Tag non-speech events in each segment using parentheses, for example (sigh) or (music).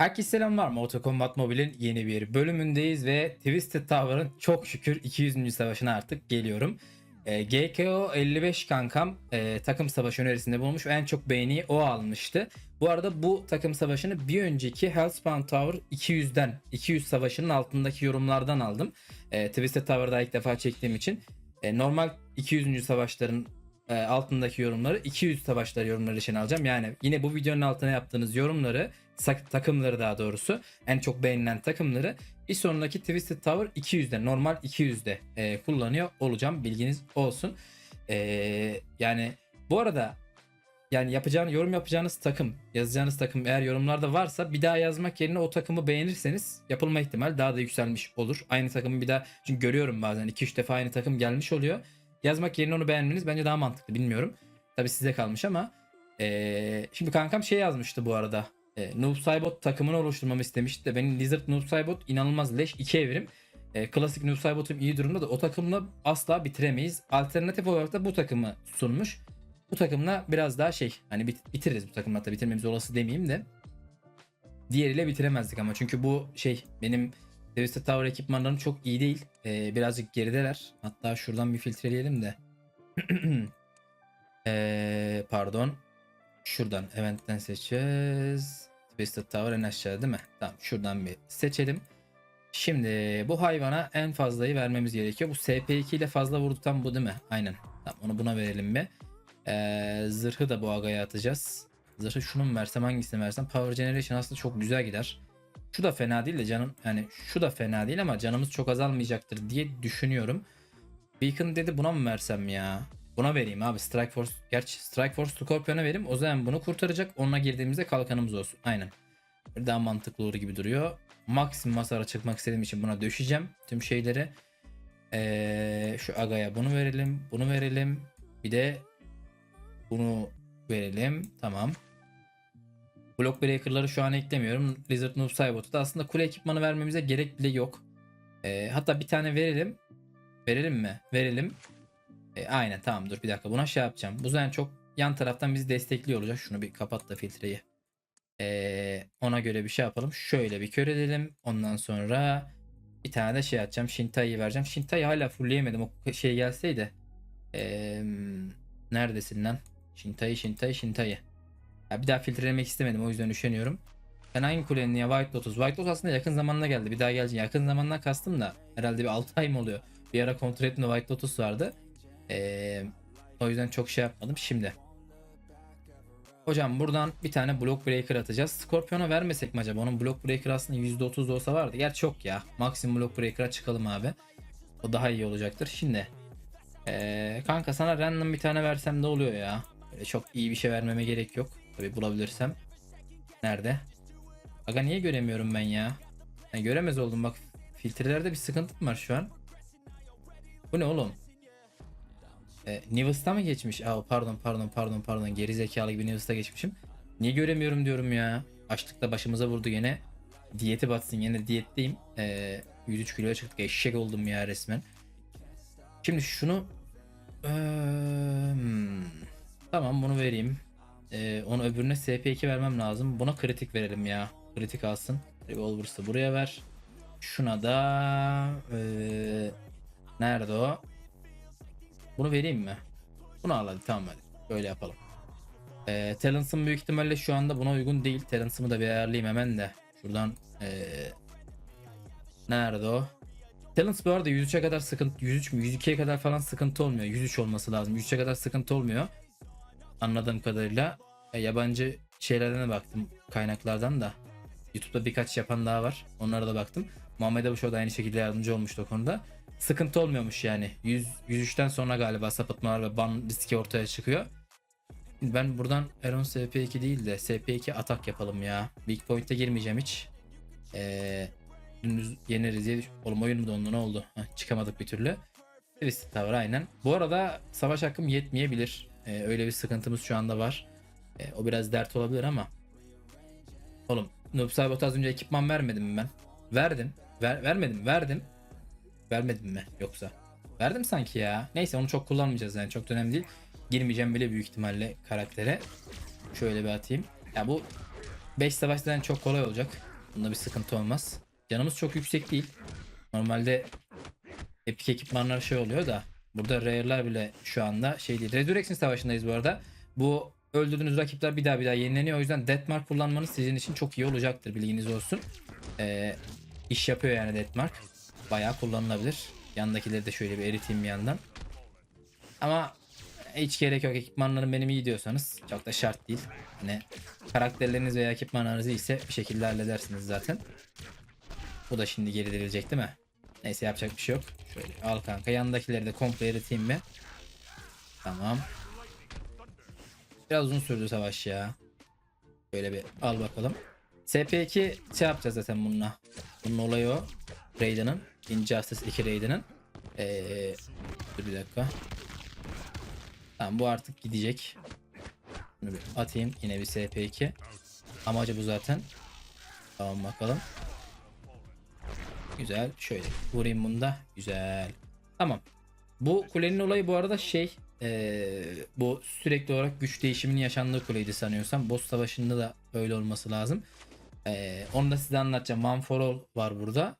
Herkese selam var mı? Auto Combat Mobile'in yeni bir bölümündeyiz ve Twisted Tower'ın çok şükür 200. savaşına artık geliyorum. E, GKO 55 kankam e, takım savaşı önerisinde bulunmuş ve en çok beğeniyi o almıştı. Bu arada bu takım savaşını bir önceki Hellspawn Tower 200'den 200 savaşının altındaki yorumlardan aldım. E, Twisted Tower'da ilk defa çektiğim için. E, normal 200. savaşların e, altındaki yorumları 200 savaşları yorumları için alacağım. Yani yine bu videonun altına yaptığınız yorumları takımları daha doğrusu en çok beğenilen takımları bir sonraki Twisted Tower 200'de normal 200'de e, kullanıyor olacağım bilginiz olsun. E, yani bu arada yani yapacağınız yorum yapacağınız takım yazacağınız takım eğer yorumlarda varsa bir daha yazmak yerine o takımı beğenirseniz yapılma ihtimal daha da yükselmiş olur. Aynı takımı bir daha çünkü görüyorum bazen 2-3 defa aynı takım gelmiş oluyor. Yazmak yerine onu beğenmeniz bence daha mantıklı bilmiyorum. Tabi size kalmış ama ee, şimdi kankam şey yazmıştı bu arada. E, Noob Saibot takımını oluşturmamı istemişti de benim Lizard Noob Saibot inanılmaz leş 2 evrim. E, klasik Noob Saibot'um iyi durumda da o takımla asla bitiremeyiz. Alternatif olarak da bu takımı sunmuş. Bu takımla biraz daha şey hani bit- bitiririz bu takımla da bitirmemiz olası demeyeyim de. Diğeriyle bitiremezdik ama çünkü bu şey benim Twisted Tower ekipmanlarım çok iyi değil. E, birazcık gerideler. Hatta şuradan bir filtreleyelim de. (clears throat) e, pardon. Şuradan eventten seçeceğiz. Twisted Tower en aşağıda değil mi? Tamam şuradan bir seçelim. Şimdi bu hayvana en fazlayı vermemiz gerekiyor. Bu SP2 ile fazla vurduktan bu değil mi? Aynen. Tamam onu buna verelim bir. Ee, zırhı da bu agaya atacağız. Zırhı şunu mu versem hangisini versem Power Generation aslında çok güzel gider. Şu da fena değil de canım yani şu da fena değil ama canımız çok azalmayacaktır diye düşünüyorum. Beacon dedi buna mı versem ya? Buna vereyim abi. Strike Force. Gerçi Strike Force Scorpion'a vereyim. O zaman bunu kurtaracak. Onunla girdiğimizde kalkanımız olsun. Aynen. Daha mantıklı olur gibi duruyor. Maksimum hasara çıkmak istediğim için buna döşeceğim. Tüm şeyleri. Ee, şu Aga'ya bunu verelim. Bunu verelim. Bir de bunu verelim. Tamam. Block Breaker'ları şu an eklemiyorum. Lizard Noob Saibot'u da aslında kule ekipmanı vermemize gerek bile yok. Ee, hatta bir tane verelim. Verelim mi? Verelim. E, aynen tamam dur bir dakika buna şey yapacağım. Bu zaten çok yan taraftan bizi destekliyor olacak. Şunu bir kapat da filtreyi. E, ona göre bir şey yapalım. Şöyle bir kör edelim. Ondan sonra bir tane de şey atacağım. Shintai'yi vereceğim. Shintai'yi hala fullleyemedim. O şey gelseydi. E, neredesin lan? Shintai, Shintai, Shintai. Ya bir daha filtrelemek istemedim. O yüzden üşeniyorum. Ben hangi kulenin ya White Lotus? White Lotus aslında yakın zamanda geldi. Bir daha gelecek. Yakın zamandan kastım da herhalde bir 6 ay mı oluyor? Bir ara kontrol ettiğimde White Lotus vardı. Ee, o yüzden çok şey yapmadım. Şimdi. Hocam buradan bir tane block breaker atacağız. Scorpion'a vermesek mi acaba? Onun block breaker aslında %30 da olsa vardı. Gerçi çok ya. Maksimum block breaker'a çıkalım abi. O daha iyi olacaktır. Şimdi. Ee, kanka sana random bir tane versem ne oluyor ya? Böyle çok iyi bir şey vermeme gerek yok. Tabi bulabilirsem. Nerede? Aga niye göremiyorum ben ya? Yani göremez oldum bak. Filtrelerde bir sıkıntım var şu an. Bu ne oğlum? E, Nivus'ta mı geçmiş? Aa, pardon pardon pardon pardon geri zekalı gibi Nivus'ta geçmişim. Niye göremiyorum diyorum ya. Açlıkla başımıza vurdu yine. Diyeti batsın yine diyetteyim. E, 103 kiloya çıktık eşek oldum ya resmen. Şimdi şunu hmm. Tamam bunu vereyim. Ee, onu öbürüne SP2 vermem lazım. Buna kritik verelim ya. Kritik alsın. Revolvers'ı buraya ver. Şuna da eee, nerede o? Bunu vereyim mi? Bunu al hadi tamam hadi. Böyle yapalım. Ee, Talents'ım büyük ihtimalle şu anda buna uygun değil. Talents'ımı da bir ayarlayayım hemen de. Şuradan ee, nerede o? Talents bu arada 103'e kadar sıkıntı 103 mü 102'ye kadar falan sıkıntı olmuyor. 103 olması lazım. 103'e kadar sıkıntı olmuyor. Anladığım kadarıyla E, yabancı şeylerden de baktım kaynaklardan da. YouTube'da birkaç yapan daha var. Onlara da baktım. Muhammed Abu Show da aynı şekilde yardımcı olmuştu o konuda. Sıkıntı olmuyormuş yani. 100, 103'ten sonra galiba sapıtmalar ve ban riski ortaya çıkıyor. Ben buradan Eron SP2 değil de SP2 atak yapalım ya. Big Point'e girmeyeceğim hiç. Eee dümdüz yeneriz diye Oğlum oyun mu dondu ne oldu? Heh, çıkamadık bir türlü. Twisted Tower aynen. Bu arada savaş hakkım yetmeyebilir. Ee, öyle bir sıkıntımız şu anda var. Ee, o biraz dert olabilir ama. Oğlum Noob Saibot'a az önce ekipman vermedim mi ben? Verdim. Ver, vermedim verdim. Vermedim mi yoksa? Verdim sanki ya. Neyse onu çok kullanmayacağız yani çok önemli değil. Girmeyeceğim bile büyük ihtimalle karaktere. Şöyle bir atayım. Ya bu 5 savaştan çok kolay olacak. Bunda bir sıkıntı olmaz. Canımız çok yüksek değil. Normalde epik ekipmanlar şey oluyor da burada rare'lar bile şu anda şey değil. Resurrection savaşındayız bu arada. Bu öldürdüğünüz rakipler bir daha bir daha yenileniyor. O yüzden Deathmark kullanmanız sizin için çok iyi olacaktır bilginiz olsun. Ee, iş yapıyor yani Deathmark. Bayağı kullanılabilir. Yandakileri de şöyle bir eriteyim bir yandan. Ama hiç gerek yok. Ekipmanlarım benim iyi diyorsanız çok da şart değil. Hani karakterleriniz veya ekipmanlarınız iyiyse bir şekilde halledersiniz zaten. Bu da şimdi geri dirilecek değil mi? Neyse yapacak bir şey yok. Şöyle al kanka. Yandakileri de komple eriteyim mi? Tamam. Biraz uzun sürdü savaş ya. Böyle bir al bakalım. SP2 şey yapacağız zaten bununla. Bunun olayı o. Raiden'ın. Injustice 2 Raiden'ın. Ee, dur bir dakika. Tamam bu artık gidecek. Bunu bir atayım. Yine bir SP2. Amacı bu zaten. Tamam bakalım. Güzel. Şöyle vurayım bunu da. Güzel. Tamam. Bu kulenin olayı bu arada şey eee, bu sürekli olarak güç değişiminin yaşandığı kuleydi sanıyorsam. Boss savaşında da öyle olması lazım. Eee, onu da size anlatacağım. One for All var burada.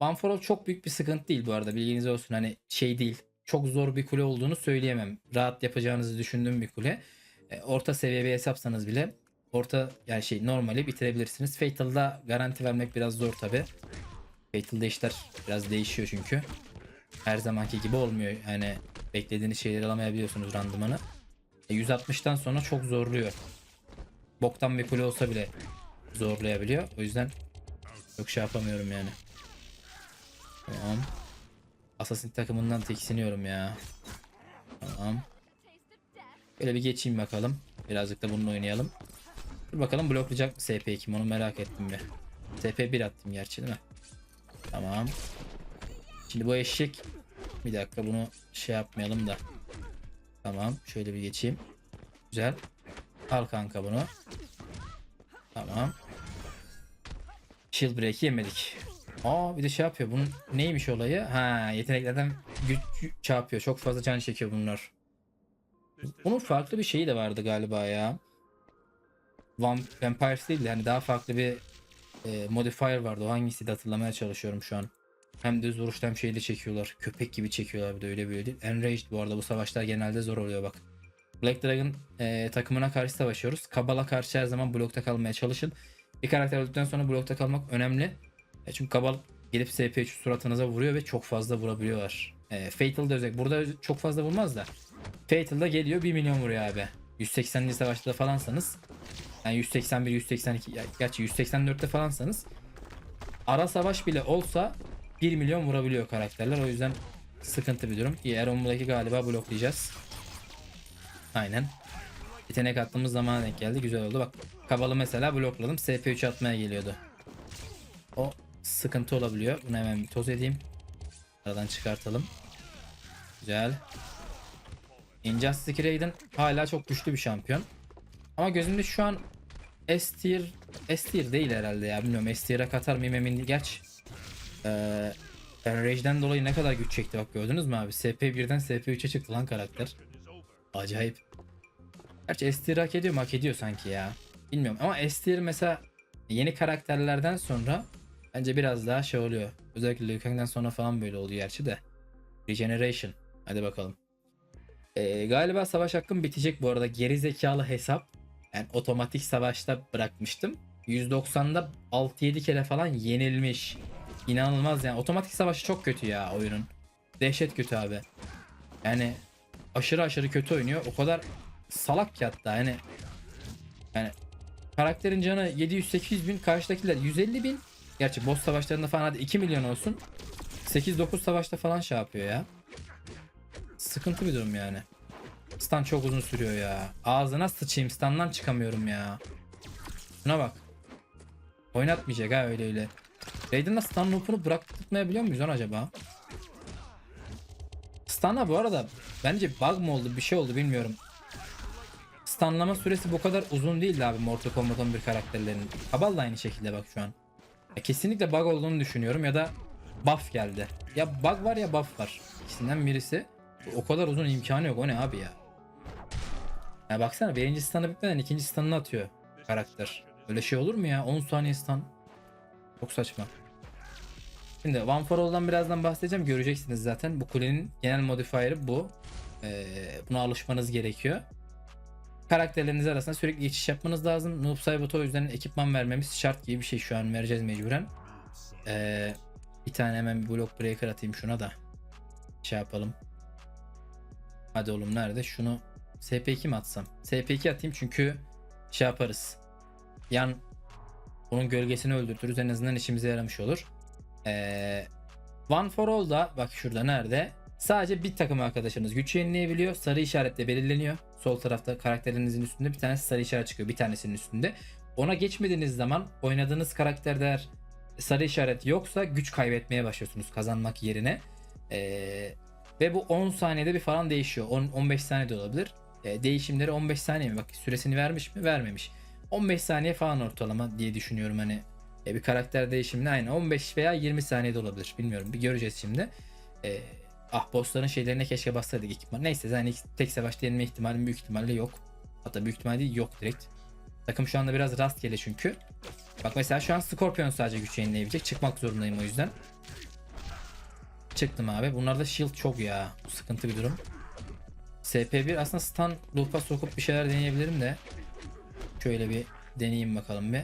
One for All çok büyük bir sıkıntı değil bu arada. Bilginiz olsun. Hani şey değil. Çok zor bir kule olduğunu söyleyemem. Rahat yapacağınızı düşündüğüm bir kule. E, orta seviye bir hesapsanız bile orta yani şey normali bitirebilirsiniz. Fatal'da garanti vermek biraz zor tabi. Fatal'da işler biraz değişiyor çünkü. Her zamanki gibi olmuyor. Yani beklediğiniz şeyleri alamayabiliyorsunuz randımanı. E, 160'tan sonra çok zorluyor. Boktan bir kule olsa bile zorlayabiliyor. O yüzden çok şey yapamıyorum yani. Tamam. Assassin takımından tiksiniyorum ya. Tamam. Böyle bir geçeyim bakalım. Birazcık da bununla oynayalım. Dur bakalım bloklayacak mı SP kim onu merak ettim bir. SP1 attım gerçi değil mi? Tamam. Şimdi bu eşek bir dakika bunu şey yapmayalım da. Tamam şöyle bir geçeyim. Güzel. Al kanka bunu. Tamam. Shield break'i yemedik. Aa bir de şey yapıyor. Bunun neymiş olayı? Ha yeteneklerden güç yapıyor. Çok fazla can çekiyor bunlar. Bunun farklı bir şeyi de vardı galiba ya. Van Vampires değil de hani daha farklı bir e, modifier vardı. O hangisiydi hatırlamaya çalışıyorum şu an. Hem düz vuruşta hem şeyle çekiyorlar. Köpek gibi çekiyorlar bir de öyle böyle değil. Enraged bu arada bu savaşlar genelde zor oluyor bak. Black Dragon e, takımına karşı savaşıyoruz. Kabala karşı her zaman blokta kalmaya çalışın. Bir karakter öldükten sonra blokta kalmak önemli. E, çünkü Kabal gelip SP3 suratınıza vuruyor ve çok fazla vurabiliyorlar. E, Fatal'da özellikle. Burada çok fazla vurmaz da. Fatal'da geliyor 1 milyon vuruyor abi. 180. savaşta falansanız yani 181 182 ya, gerçi 184'te falansanız ara savaş bile olsa 1 milyon vurabiliyor karakterler. O yüzden sıkıntı bir durum. Eron'daki galiba bloklayacağız. Aynen. Yetenek attığımız zaman denk geldi. Güzel oldu. Bak Kabalı mesela blokladım. SP3 atmaya geliyordu. O sıkıntı olabiliyor. Bunu hemen bir toz edeyim. Aradan çıkartalım. Güzel. Injustice 2 Raiden hala çok güçlü bir şampiyon. Ama gözümde şu an S tier S tier değil herhalde ya bilmiyorum S tier'e katar mıyım emin değil. Geç. Ee, Enrage'den dolayı ne kadar güç çekti bak gördünüz mü abi? SP1'den SP3'e çıktı lan karakter. Acayip. Gerçi S tier hak ediyor mu? Hak ediyor sanki ya. Bilmiyorum ama S tier mesela yeni karakterlerden sonra bence biraz daha şey oluyor. Özellikle Liu Kang'den sonra falan böyle oluyor gerçi de. Regeneration. Hadi bakalım. Ee, galiba savaş hakkım bitecek bu arada. Geri zekalı hesap. Yani otomatik savaşta bırakmıştım. 190'da 6-7 kere falan yenilmiş. İnanılmaz yani. Otomatik savaşı çok kötü ya oyunun. Dehşet kötü abi. Yani aşırı aşırı kötü oynuyor. O kadar salak ki hatta yani. Yani karakterin canı 700-800 bin karşıdakiler 150 bin. Gerçi boss savaşlarında falan hadi 2 milyon olsun. 8-9 savaşta falan şey yapıyor ya. Sıkıntı bir durum yani. Stun çok uzun sürüyor ya. Ağzına sıçayım stun'dan çıkamıyorum ya. Şuna bak. Oynatmayacak ha öyle öyle. Raiden'da stun loop'unu bıraktırmayabiliyor muyuz lan acaba? Stun'a bu arada bence bug mı oldu bir şey oldu bilmiyorum. Stunlama süresi bu kadar uzun değildi abi Mortal Kombat 11 karakterlerinin. Kabal da aynı şekilde bak şu an. Kesinlikle bug olduğunu düşünüyorum ya da buff geldi. Ya bug var ya buff var. İkisinden birisi. O kadar uzun imkanı yok o ne abi ya. Ya baksana birinci stun'ı bitmeden ikinci stun'ını atıyor karakter. Öyle şey olur mu ya 10 saniye stun. Çok saçma. Şimdi One for All'dan birazdan bahsedeceğim. Göreceksiniz zaten. Bu kulenin genel modifier'ı bu. Ee, buna alışmanız gerekiyor. Karakterleriniz arasında sürekli geçiş yapmanız lazım. Noob Saibot'a o yüzden ekipman vermemiz şart gibi bir şey şu an vereceğiz mecburen. Ee, bir tane hemen bir block breaker atayım şuna da. Şey yapalım. Hadi oğlum nerede? Şunu SP2 mi atsam? SP2 atayım çünkü şey yaparız. Yan onun gölgesini öldürtürüz en azından işimize yaramış olur. Ee, One for All da bak şurada nerede? Sadece bir takım arkadaşınız güç yenileyebiliyor. Sarı işaretle belirleniyor. Sol tarafta karakterinizin üstünde bir tanesi sarı işaret çıkıyor. Bir tanesinin üstünde. Ona geçmediğiniz zaman oynadığınız karakterde eğer sarı işaret yoksa güç kaybetmeye başlıyorsunuz kazanmak yerine. Ee, ve bu 10 saniyede bir falan değişiyor. 10 15 saniyede olabilir. Ee, değişimleri 15 saniye mi? Bak süresini vermiş mi? Vermemiş. 15 saniye falan ortalama diye düşünüyorum hani. E, bir karakter değişimine aynı 15 veya 20 saniyede olabilir. Bilmiyorum. Bir göreceğiz şimdi. E, ah bossların şeylerine keşke bassaydık ekipman. Neyse yani tek savaşta yenilme ihtimalim büyük ihtimalle yok. Hatta büyük ihtimalle değil, yok direkt. Takım şu anda biraz rastgele çünkü. Bak mesela şu an Scorpion sadece güç yenileyebilecek. Çıkmak zorundayım o yüzden. Çıktım abi. Bunlarda shield çok ya. Bu sıkıntı bir durum. SP1 aslında stun loop'a sokup bir şeyler deneyebilirim de. Şöyle bir deneyeyim bakalım bir.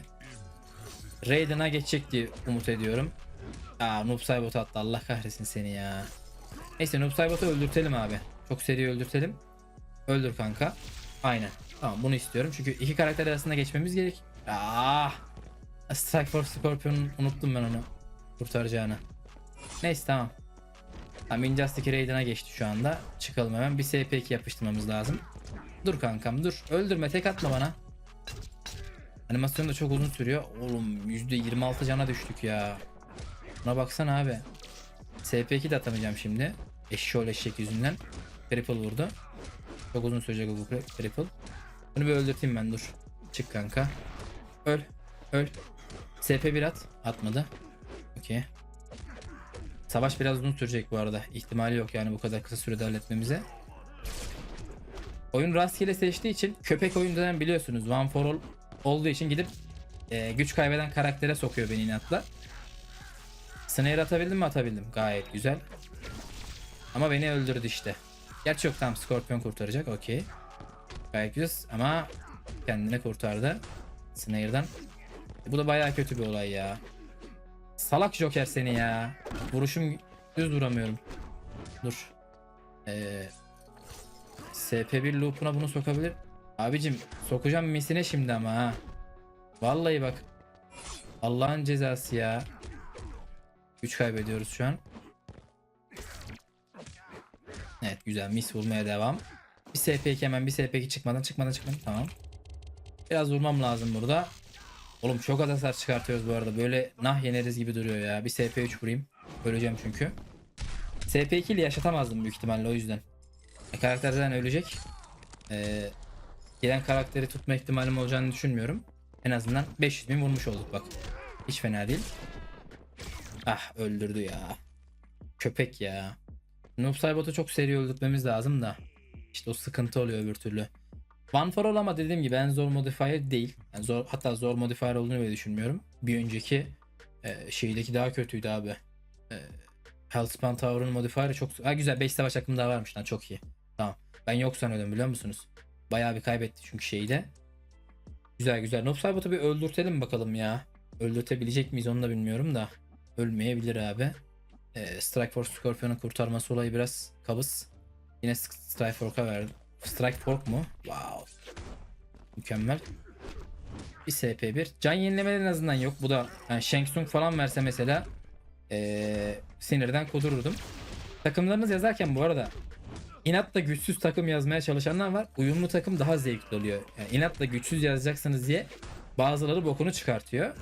Raiden'a geçecek diye umut ediyorum. Aa Noob Saibot attı. Allah kahretsin seni ya. Neyse Noob Saibot'u öldürtelim abi. Çok seri öldürtelim. Öldür kanka. Aynen. Tamam bunu istiyorum. Çünkü iki karakter arasında geçmemiz gerek. Aa! Strike for Scorpion unuttum ben onu. Kurtaracağını. Neyse tamam. Tamam Injustice Raiden'a geçti şu anda. Çıkalım hemen. Bir SP2 yapıştırmamız lazım. Dur kankam dur. Öldürme tek atma bana. Animasyon da çok uzun sürüyor. Oğlum %26 cana düştük ya. Buna baksana abi. SP2 de atamayacağım şimdi. Eşşoğlu eşek yüzünden. Cripple vurdu. Çok uzun sürecek bu cripple. Bunu bir öldürteyim ben dur. Çık kanka. Öl. Öl. SP1 at. Atmadı. Okey. Savaş biraz uzun sürecek bu arada. İhtimali yok yani bu kadar kısa sürede halletmemize. Oyun rastgele seçtiği için köpek oyundan biliyorsunuz. One for all olduğu için gidip e, güç kaybeden karaktere sokuyor beni inatla. Snare atabildim mi atabildim. Gayet güzel. Ama beni öldürdü işte. Gerçi yok tamam Scorpion kurtaracak okey. Gayet güzel ama kendini kurtardı. Snare'dan. E, bu da bayağı kötü bir olay ya. Salak Joker seni ya. Vuruşum düz vuramıyorum. Dur. Ee, SP1 loop'una bunu sokabilir. Abicim sokacağım misine şimdi ama ha. Vallahi bak. Allah'ın cezası ya. Güç kaybediyoruz şu an. Evet güzel mis vurmaya devam. Bir SP2 hemen bir SP2 çıkmadan çıkmadan çıkmadan tamam. Biraz vurmam lazım burada. Oğlum çok az hasar çıkartıyoruz bu arada. Böyle nah yeneriz gibi duruyor ya. Bir SP3 vurayım. Öleceğim çünkü. SP2 ile yaşatamazdım büyük ihtimalle o yüzden. E, karakter zaten ölecek. Ee, gelen karakteri tutma ihtimalim olacağını düşünmüyorum. En azından 500 bin vurmuş olduk bak. Hiç fena değil. Ah öldürdü ya. Köpek ya. Noob Saibot'u çok seri öldürtmemiz lazım da. İşte o sıkıntı oluyor öbür türlü. One for all ama dediğim gibi en zor modifier değil. Yani zor, hatta zor modifier olduğunu bile düşünmüyorum. Bir önceki e, şeydeki daha kötüydü abi. E, Hellspawn Tower'ın modifier'ı çok... Ha güzel 5 savaş hakkım daha varmış lan çok iyi. Tamam. Ben yok sanıyordum biliyor musunuz? Bayağı bir kaybetti çünkü şeyde. Güzel güzel. Noob Saibot'u bir öldürtelim bakalım ya. Öldürtebilecek miyiz onu da bilmiyorum da. Ölmeyebilir abi. E, Strike Force Scorpion'un kurtarması olayı biraz kabız. Yine Strike Force'a verdim. Strike Fork mu? Wow. Mükemmel. Bir SP1. Can yenilemeler en azından yok. Bu da yani Shang Tsung falan verse mesela ee, sinirden kudururdum. Takımlarınız yazarken bu arada inatla güçsüz takım yazmaya çalışanlar var. Uyumlu takım daha zevkli oluyor. Yani inatla güçsüz yazacaksınız diye bazıları bokunu çıkartıyor.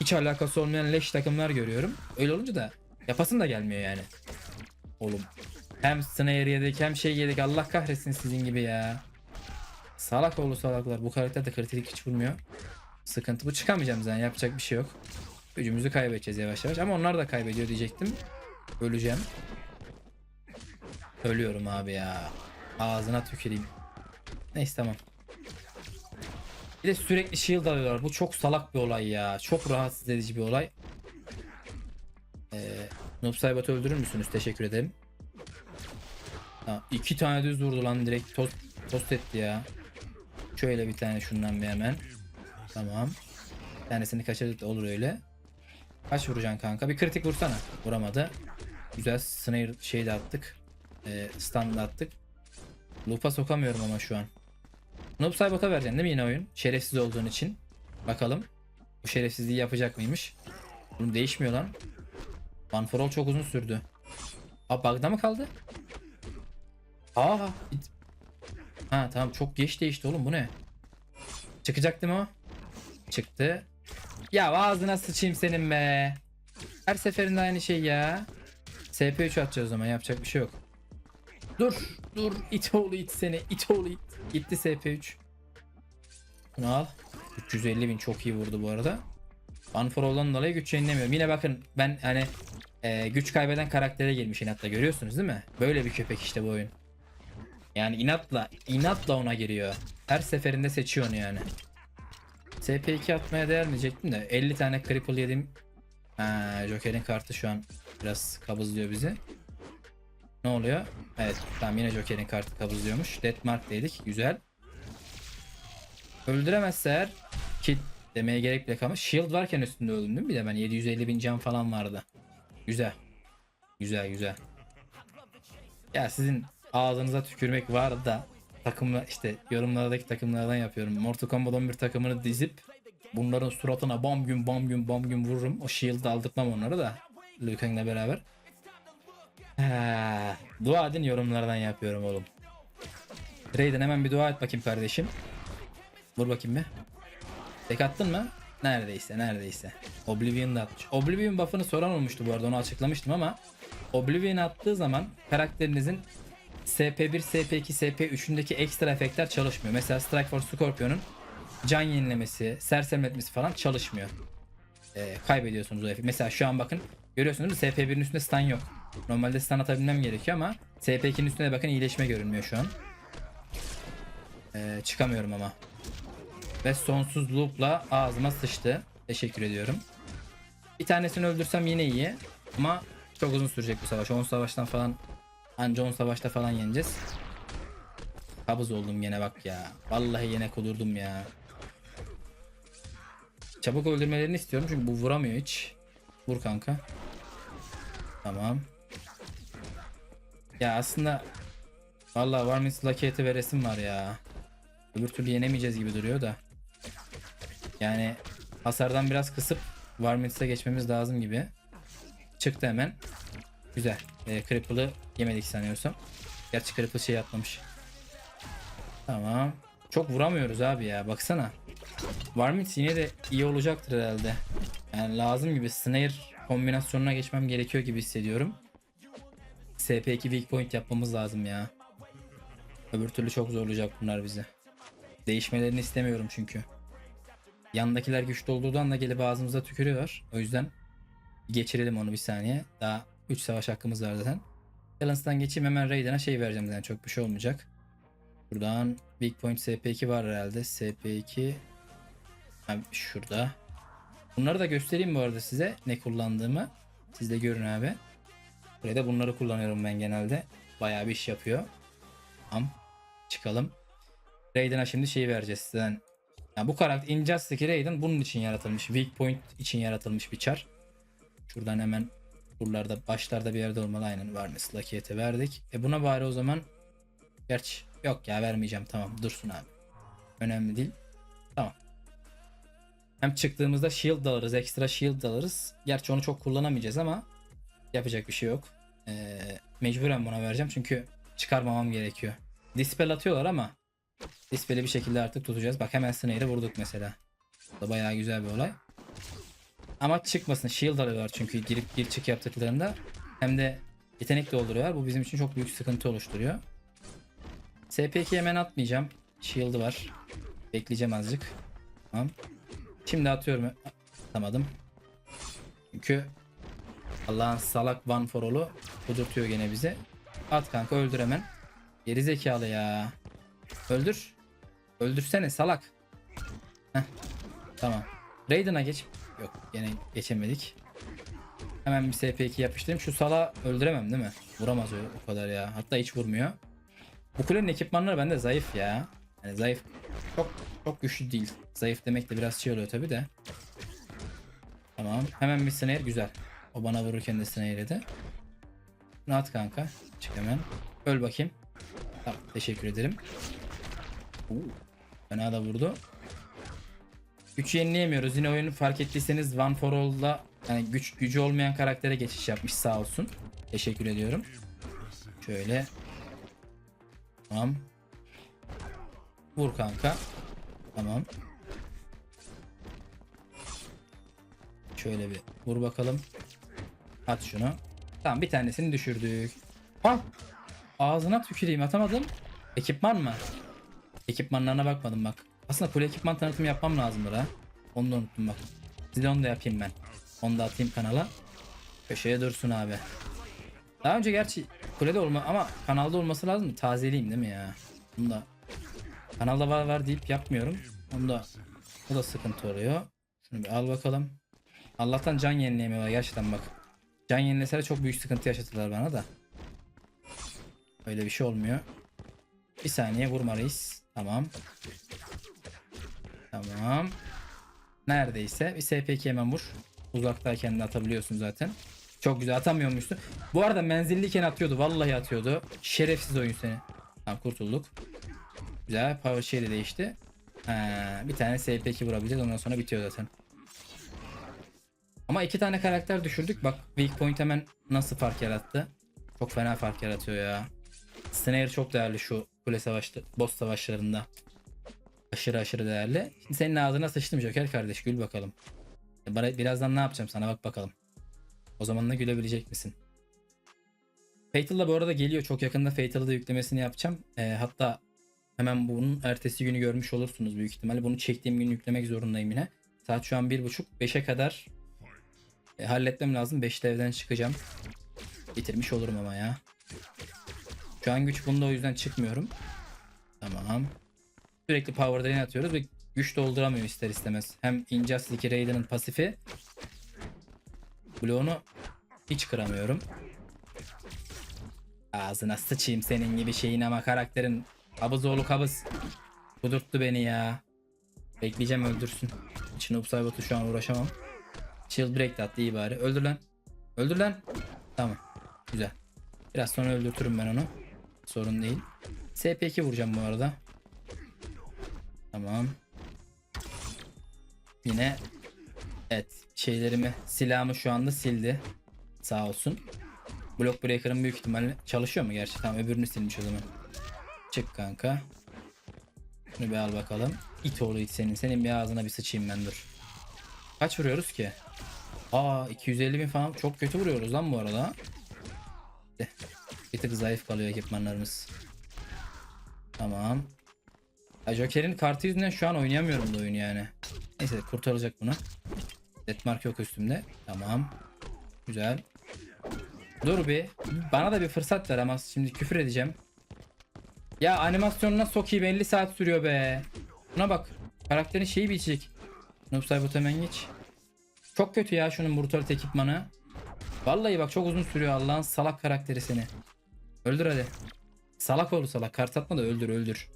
Hiç alakası olmayan leş takımlar görüyorum. Öyle olunca da yapasın da gelmiyor yani. Oğlum hem snare yedik hem şey yedik Allah kahretsin sizin gibi ya. Salak oğlu salaklar bu karakter de kritik hiç vurmuyor. Sıkıntı bu çıkamayacağım zaten yapacak bir şey yok. Gücümüzü kaybedeceğiz yavaş yavaş ama onlar da kaybediyor diyecektim. Öleceğim. Ölüyorum abi ya. Ağzına tüküreyim. Neyse tamam. Bir de sürekli shield alıyorlar. Bu çok salak bir olay ya. Çok rahatsız edici bir olay. Ee, Noob Saibot'u öldürür müsünüz? Teşekkür ederim. Ha, iki tane düz vurdu lan direkt. Tost, tost etti ya. Şöyle bir tane şundan bir hemen. Tamam. Bir tanesini kaçırdık olur öyle. Kaç vuracaksın kanka? Bir kritik vursana. Vuramadı. Güzel snare şey de attık. Ee, stun attık. Loop'a sokamıyorum ama şu an. Noob Saibot'a vereceksin değil mi yine oyun? Şerefsiz olduğun için. Bakalım. Bu şerefsizliği yapacak mıymış? Bunun değişmiyor lan. One for all çok uzun sürdü. Aa bug'da mı kaldı? Aa. it- Ha tamam çok geç değişti oğlum bu ne? Çıkacak değil mi o? Çıktı. Ya ağzına sıçayım senin be. Her seferinde aynı şey ya. SP3 atacağız o zaman yapacak bir şey yok. Dur dur it oğlu it seni it oğlu it. Gitti SP3. Bunu al. 350 bin çok iyi vurdu bu arada. One for All'dan dolayı güç yenilemiyorum. Yine bakın ben hani e, güç kaybeden karaktere girmiş inatla görüyorsunuz değil mi? Böyle bir köpek işte bu oyun. Yani inatla inatla ona giriyor. Her seferinde seçiyor onu yani. SP2 atmaya değer diyecektim de 50 tane cripple yedim. Joker'in kartı şu an biraz kabızlıyor bizi. Ne oluyor? Evet tamam yine Joker'in kartı kabızlıyormuş. Deathmark'taydık. Güzel. Öldüremezse eğer ki demeye gerek bile kalmaz. Shield varken üstünde öldüm değil mi? Bir de ben 750 bin can falan vardı. Güzel. Güzel güzel. Ya sizin ağzınıza tükürmek var da takımla işte yorumlardaki takımlardan yapıyorum. Mortal Kombat 11 takımını dizip bunların suratına bam gün bam gün bam gün vururum. O shield'ı aldırtmam onları da. Liu Kang'le beraber. Ha, dua edin yorumlardan yapıyorum oğlum. Raiden hemen bir dua et bakayım kardeşim. Vur bakayım bir. Tek attın mı? Neredeyse neredeyse. Oblivion da atmış. Oblivion buff'ını soran olmuştu bu arada onu açıklamıştım ama Oblivion attığı zaman karakterinizin SP1, SP2, SP3'ündeki ekstra efektler çalışmıyor. Mesela Strike Force Scorpion'un can yenilemesi, sersemletmesi falan çalışmıyor. Ee, kaybediyorsunuz o efekt. Mesela şu an bakın görüyorsunuz değil mi? SP1'in üstünde stun yok. Normalde stun atabilmem gerekiyor ama SP2'nin üstünde bakın iyileşme görünmüyor şu an. Ee, çıkamıyorum ama. Ve sonsuz loop'la ağzıma sıçtı. Teşekkür ediyorum. Bir tanesini öldürsem yine iyi. Ama çok uzun sürecek bu savaş. 10 savaştan falan anca 10 savaşta falan yeneceğiz. Kabız oldum yine bak ya. Vallahi yine kudurdum ya. Çabuk öldürmelerini istiyorum çünkü bu vuramıyor hiç. Vur kanka. Tamam. Ya aslında Vallahi Warmins Lucky veresim var ya. Öbür türlü yenemeyeceğiz gibi duruyor da. Yani hasardan biraz kısıp Warmins'e geçmemiz lazım gibi. Çıktı hemen. Güzel. E, Cripple'ı yemedik sanıyorsam. Gerçi Cripple şey atmamış. Tamam. Çok vuramıyoruz abi ya. Baksana. Warmins yine de iyi olacaktır herhalde. Yani lazım gibi. Snare kombinasyonuna geçmem gerekiyor gibi hissediyorum. SP2 weak point yapmamız lazım ya. Öbür türlü çok zorlayacak bunlar bizi. Değişmelerini istemiyorum çünkü. Yandakiler güçlü olduğu anda gelip ağzımıza tükürüyorlar. O yüzden geçirelim onu bir saniye. Daha 3 savaş hakkımız var zaten. Balance'dan geçeyim hemen Raiden'a şey vereceğim zaten çok bir şey olmayacak. Buradan Big Point SP2 var herhalde. SP2 ha, şurada. Bunları da göstereyim bu arada size ne kullandığımı. Siz de görün abi. Buraya da bunları kullanıyorum ben genelde. Bayağı bir iş yapıyor. Tamam. Çıkalım. Raiden'a şimdi şey vereceğiz sizden. Yani bu karakter Injustice'daki Raiden bunun için yaratılmış. Weak Point için yaratılmış bir çar. Şuradan hemen buralarda başlarda bir yerde olmalı aynen Varnes Lucky'ete verdik. E buna bari o zaman Gerçi yok ya vermeyeceğim tamam dursun abi. Önemli değil. Tamam. Hem çıktığımızda shield alırız. Ekstra shield alırız. Gerçi onu çok kullanamayacağız ama yapacak bir şey yok. Ee, mecburen buna vereceğim çünkü çıkarmamam gerekiyor. Dispel atıyorlar ama Dispel'i bir şekilde artık tutacağız. Bak hemen Snare'ı vurduk mesela. Bu da bayağı güzel bir olay. Ama çıkmasın. Shield alıyorlar çünkü girip gir çık yaptıklarında. Hem de yetenek dolduruyorlar. Bu bizim için çok büyük sıkıntı oluşturuyor. SP2 hemen atmayacağım. Shield'ı var. Bekleyeceğim azıcık. Tamam. Şimdi atıyorum. Atamadım. Çünkü Allah'ın salak one for all'u kudurtuyor gene bize. At kanka öldür hemen. Geri zekalı ya. Öldür. Öldürsene salak. Heh. Tamam. Raiden'a geç. Yok gene geçemedik. Hemen bir SP2 yapıştırayım. Şu sala öldüremem değil mi? Vuramaz o, o kadar ya. Hatta hiç vurmuyor. Bu kulenin ekipmanları bende zayıf ya. Yani zayıf. Çok çok güçlü değil. Zayıf demek de biraz şey oluyor tabi de. Tamam. Hemen bir snare güzel. O bana vururken de snare'ledi. Bunu at kanka. Çık hemen. Öl bakayım. Tamam. Teşekkür ederim. Oo, Fena da vurdu. 3 yenileyemiyoruz. Yine oyunu fark ettiyseniz One for All'da yani güç gücü olmayan karaktere geçiş yapmış sağ olsun. Teşekkür ediyorum. Şöyle. Tamam. Vur kanka. Tamam. Şöyle bir vur bakalım. At şunu. Tamam bir tanesini düşürdük. Ha! Ağzına tüküreyim atamadım. Ekipman mı? Ekipmanlarına bakmadım bak. Aslında kule ekipman tanıtımı yapmam lazımdır ha. Onu da unuttum bak. Size da yapayım ben. Onu da atayım kanala. Köşeye dursun abi. Daha önce gerçi kulede olma ama kanalda olması lazım. Tazeleyeyim değil mi ya? Bunu da kanalda var var deyip yapmıyorum. Onu da o da sıkıntı oluyor. Şunu bir al bakalım. Allah'tan can yenileyemiyorlar gerçekten bak. Can yenileseler çok büyük sıkıntı yaşatırlar bana da. Öyle bir şey olmuyor. Bir saniye vurmalıyız. Tamam. Tamam. Neredeyse bir SP2 hemen vur. Uzaktayken de atabiliyorsun zaten. Çok güzel atamıyormuştu. Bu arada menzilliyken atıyordu. Vallahi atıyordu. Şerefsiz oyun seni. Tamam kurtulduk. Güzel. Power şey de değişti. Ha, bir tane SP2 vurabileceğiz. Ondan sonra bitiyor zaten. Ama iki tane karakter düşürdük. Bak weak point hemen nasıl fark yarattı. Çok fena fark yaratıyor ya. Snare çok değerli şu kule savaşta, boss savaşlarında. Aşırı aşırı değerli. Şimdi senin ağzına sıçtım Joker kardeş gül bakalım. Bana, birazdan ne yapacağım sana bak bakalım. O zaman da gülebilecek misin? Fatal da bu arada geliyor. Çok yakında Fatal'ı da yüklemesini yapacağım. E, hatta hemen bunun ertesi günü görmüş olursunuz büyük ihtimalle. Bunu çektiğim gün yüklemek zorundayım yine. Saat şu an 1.30. 5'e kadar e, halletmem lazım. 5'te evden çıkacağım. Bitirmiş olurum ama ya. Şu an güç bunda o yüzden çıkmıyorum. Tamam. Sürekli power drain atıyoruz ve güç dolduramıyor ister istemez. Hem Injustice 2 Raiden'ın pasifi. Bloğunu hiç kıramıyorum. Ağzına sıçayım senin gibi şeyin ama karakterin kabız kabız. Kudurttu beni ya. Bekleyeceğim öldürsün. İçine Upside şu an uğraşamam. Shield break de attı iyi bari. Öldür lan. Öldür lan. Tamam. Güzel. Biraz sonra öldürtürüm ben onu. Sorun değil. SP2 vuracağım bu arada. Tamam. Yine evet şeylerimi silahımı şu anda sildi. Sağ olsun. Block Breaker'ın büyük ihtimalle çalışıyor mu gerçi? Tamam öbürünü silmiş o zaman. Çık kanka. Şunu bir al bakalım. İt oğlu it senin. Senin bir ağzına bir sıçayım ben dur. Kaç vuruyoruz ki? Aa 250 bin falan çok kötü vuruyoruz lan bu arada. Bir tık zayıf kalıyor ekipmanlarımız. Tamam. Joker'in kartı yüzünden şu an oynayamıyorum da oyunu yani. Neyse kurtaracak bunu. Deathmark yok üstümde. Tamam. Güzel. Dur bir. Bana da bir fırsat ver ama şimdi küfür edeceğim. Ya animasyonuna sokayım 50 saat sürüyor be. Buna bak. Karakterin şeyi bitecek. Noob Saibot hemen geç. Çok kötü ya şunun brutalite ekipmanı. Vallahi bak çok uzun sürüyor Allah'ın salak karakteri seni. Öldür hadi. Salak oldu salak. Kart atma da öldür öldür.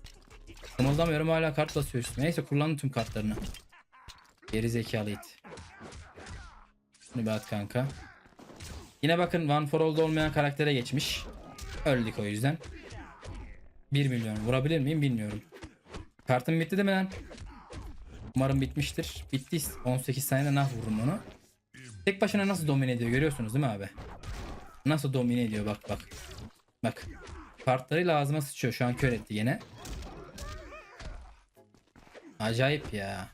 Kımıldamıyorum hala kart basıyor üstüne. Neyse kullandım tüm kartlarını. Geri zekalı it. Şunu bir kanka. Yine bakın One for All'da olmayan karaktere geçmiş. Öldük o yüzden. 1 milyon vurabilir miyim bilmiyorum. Kartım bitti değil mi lan? Umarım bitmiştir. Bitti. 18 saniyede nah vururum onu. Tek başına nasıl domine ediyor görüyorsunuz değil mi abi? Nasıl domine ediyor bak bak. Bak. Kartlarıyla ağzıma sıçıyor. Şu an kör etti yine. Acayip ya.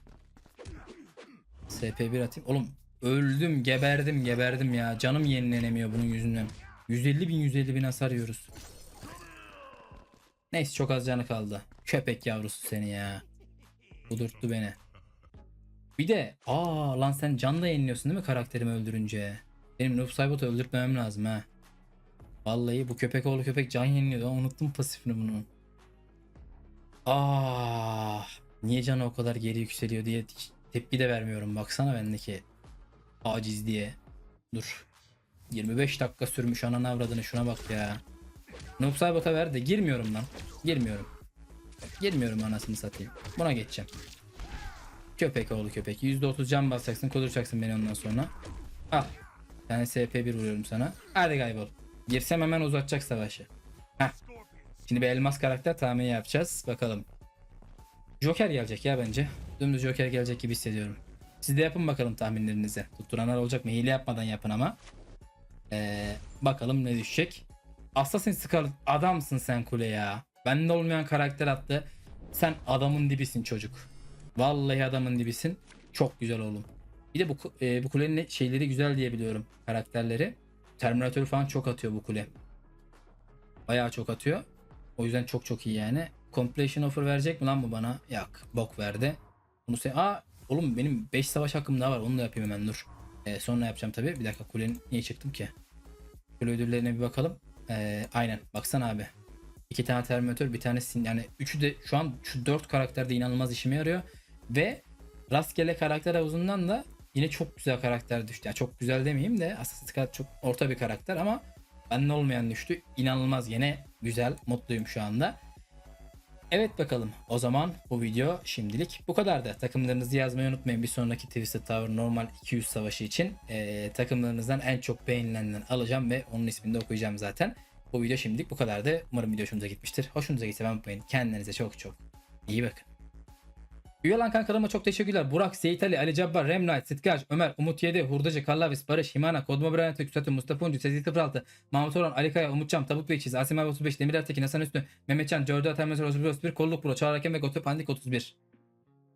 SP1 atayım. Oğlum öldüm geberdim geberdim ya. Canım yenilenemiyor bunun yüzünden. 150 bin 150 bin hasar yiyoruz. Neyse çok az canı kaldı. Köpek yavrusu seni ya. Kudurttu beni. Bir de aa lan sen can da yeniliyorsun değil mi karakterimi öldürünce? Benim Noob Saibot'u öldürtmemem lazım ha. Vallahi bu köpek oğlu köpek can yeniliyordu. ama Unuttum pasifini bunu. Ah Niye canı o kadar geri yükseliyor diye tepki de vermiyorum. Baksana bendeki aciz diye. Dur. 25 dakika sürmüş ananı avradını şuna bak ya. Noob Saibot'a ver de girmiyorum lan. Girmiyorum. Girmiyorum anasını satayım. Buna geçeceğim. Köpek oğlu köpek. %30 can basacaksın kuduracaksın beni ondan sonra. Al. Tane SP1 vuruyorum sana. Hadi kaybol. Girsem hemen uzatacak savaşı. Heh. Şimdi bir elmas karakter tahmini yapacağız. Bakalım. Joker gelecek ya bence. Dümdüz Joker gelecek gibi hissediyorum. Siz de yapın bakalım tahminlerinizi. Tutturanlar olacak mı? Hile yapmadan yapın ama. Ee, bakalım ne düşecek. Assassin's Scarlet adamsın sen kule ya. Bende olmayan karakter attı. Sen adamın dibisin çocuk. Vallahi adamın dibisin. Çok güzel oğlum. Bir de bu e, bu kulenin şeyleri güzel diye biliyorum karakterleri. Terminator falan çok atıyor bu kule. Bayağı çok atıyor. O yüzden çok çok iyi yani. Completion offer verecek mi lan bu bana? Yok. Bok verdi. Bunu se Aa oğlum benim 5 savaş hakkım daha var. Onu da yapayım hemen dur. Ee, sonra yapacağım tabii. Bir dakika kulenin niye çıktım ki? Kule ödüllerine bir bakalım. Ee, aynen. Baksana abi. İki tane Terminator, bir tane sin yani üçü de şu an şu dört karakter de inanılmaz işime yarıyor ve rastgele karakter havuzundan da yine çok güzel karakter düştü. Yani çok güzel demeyeyim de Creed çok orta bir karakter ama bende olmayan düştü. İnanılmaz yine güzel, mutluyum şu anda. Evet bakalım. O zaman bu video şimdilik bu kadardı. Takımlarınızı yazmayı unutmayın. Bir sonraki Twisted Tower normal 200 savaşı için eee, takımlarınızdan en çok beğenilenden alacağım ve onun ismini de okuyacağım zaten. Bu video şimdilik bu kadardı. Umarım video hoşunuza gitmiştir. Hoşunuza gitse ben unutmayın. Kendinize çok çok iyi bakın. Üye olan kankalarıma çok teşekkürler. Burak, Seyit Ali, Ali Cabbar, Remnight, Sitkaj, Ömer, Umut Yedi, Hurdacı, Kallavis, Barış, Himana, Koduma Bryant, Küsatı, Mustafa Uncu, Sezgi 06, Mahmut Orhan, Ali Kaya, Umutcan, Tavuk Bekçiz, Asim abi 35, Demir Ertekin, Hasan Üstü, Mehmetcan, Cörde Atamez, 31, Kolluk Pro, Çağrı Hakem ve Gotu Pandik 31.